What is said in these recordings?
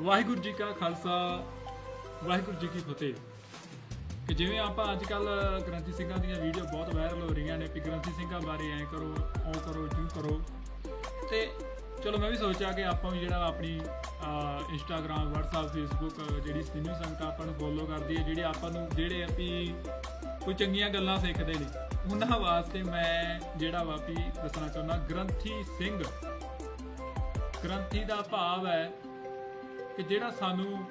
ਵਾਹਿਗੁਰੂ ਜੀ ਕਾ ਖਾਲਸਾ, ਵਾਹਿਗੁਰੂ ਜੀ ਕੀ ਫਤਿਹ। ਕਿ ਜਿਵੇਂ ਆਪਾਂ ਅੱਜ ਕੱਲ ਗ੍ਰੰਥੀ ਸਿੰਘਾਂ ਦੀਆਂ ਵੀਡੀਓ ਬਹੁਤ ਵਾਇਰਲ ਹੋ ਰਹੀਆਂ ਨੇ ਕਿ ਗ੍ਰੰਥੀ ਸਿੰਘਾਂ ਬਾਰੇ ਐਂ ਕਰੋ, ਉਹ ਕਰੋ ਜਿਉਂ ਕਰੋ। ਤੇ ਚਲੋ ਮੈਂ ਵੀ ਸੋਚਿਆ ਕਿ ਆਪਾਂ ਵੀ ਜਿਹੜਾ ਆਪਣੀ ਇੰਸਟਾਗ੍ਰam WhatsApp, Facebook, ਜਿਹੜੀ ਸਿੱਧੂ ਸੰਗਤ ਆਪਾਂ ਨੂੰ ਫੋਲੋ ਕਰਦੀ ਹੈ, ਜਿਹੜੇ ਆਪਾਂ ਨੂੰ, ਜਿਹੜੇ ਆਪੀ ਕੋਈ ਚੰਗੀਆਂ ਗੱਲਾਂ ਸਿੱਖਦੇ ਨੇ, ਉਹਨਾਂ ਵਾਸਤੇ ਮੈਂ ਜਿਹੜਾ ਵਾਪੀ ਦੱਸਣਾ ਚਾਹੁੰਦਾ, ਗ੍ਰੰਥੀ ਸਿੰਘ। ਗ੍ਰੰਥੀ ਦਾ ਭਾਵ ਹੈ ਕਿ ਜਿਹੜਾ ਸਾਨੂੰ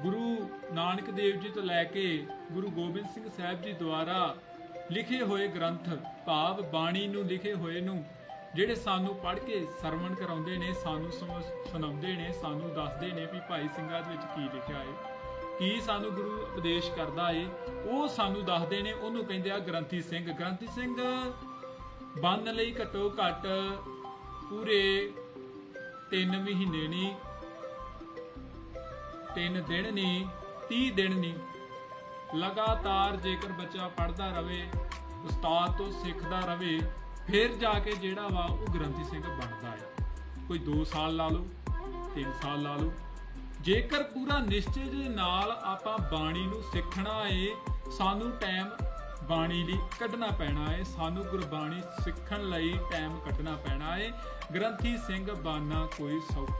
ਗੁਰੂ ਨਾਨਕ ਦੇਵ ਜੀ ਤੋਂ ਲੈ ਕੇ ਗੁਰੂ ਗੋਬਿੰਦ ਸਿੰਘ ਸਾਹਿਬ ਜੀ ਦੁਆਰਾ ਲਿਖੇ ਹੋਏ ਗ੍ਰੰਥ, ਭਾਵ ਬਾਣੀ ਨੂੰ ਲਿਖੇ ਹੋਏ ਨੂੰ, ਜਿਹੜੇ ਸਾਨੂੰ ਪੜ੍ਹ ਕੇ ਸਰਵਣ ਕਰਾਉਂਦੇ ਨੇ, ਸਾਨੂੰ ਸਮਝ- ਸੁਣਾਉਂਦੇ ਨੇ, ਸਾਨੂੰ ਦੱਸਦੇ ਨੇ ਵੀ ਭਾਈ ਸਿੰਘਾਂ ਦੇ ਵਿੱਚ ਕੀ ਲਿਖਿਆ ਹੈ, ਕੀ ਸਾਨੂੰ ਗੁਰੂ ਉਪਦੇਸ਼ ਕਰਦਾ ਏ ਉਹ ਸਾਨੂੰ ਦੱਸਦੇ ਨੇ, ਉਹਨੂੰ ਕਹਿੰਦੇ ਆ ਗ੍ਰੰਥੀ ਸਿੰਘ। ਗ੍ਰੰਥੀ ਸਿੰਘ ਬੰਨ ਲਈ ਘਟੋ ਘਟ ਪੂਰੇ 3 ਮਹੀਨੇ ਨਹੀਂ ਤਿੰਨ ਦਿਨ ਨਹੀਂ 30 ਦਿਨ ਨਹੀਂ ਲਗਾਤਾਰ ਜੇਕਰ ਬੱਚਾ ਪੜਦਾ ਰਵੇ, ਉਸਤਾਦ ਤੋਂ ਸਿੱਖਦਾ ਰਵੇ, ਫਿਰ ਜਾ ਕੇ ਜਿਹੜਾ ਵਾ ਉਹ ਗ੍ਰੰਥੀ ਸਿੰਘ ਬਣਦਾ ਹੈ ਕੋਈ 2 ਸਾਲ ਲਾ ਲਓ 3 ਸਾਲ ਲਾ ਲਓ। ਜੇਕਰ ਪੂਰਾ ਨਿਸ਼ਚੇ ਦੇ ਨਾਲ ਆਪਾਂ ਬਾਣੀ ਨੂੰ ਸਿੱਖਣਾ ਏ, ਸਾਨੂੰ ਟਾਈਮ ਬਾਣੀ ਲਈ ਕੱਢਣਾ ਪੈਣਾ ਏ। ਸਾਨੂੰ ਗੁਰਬਾਣੀ ਸਿੱਖਣ ਲਈ ਟਾਈਮ ਕੱਢਣਾ ਪੈਣਾ ਏ। ਗ੍ਰੰਥੀ ਸਿੰਘ ਬਾਨਾ ਕੋਈ ਸੌਖਾ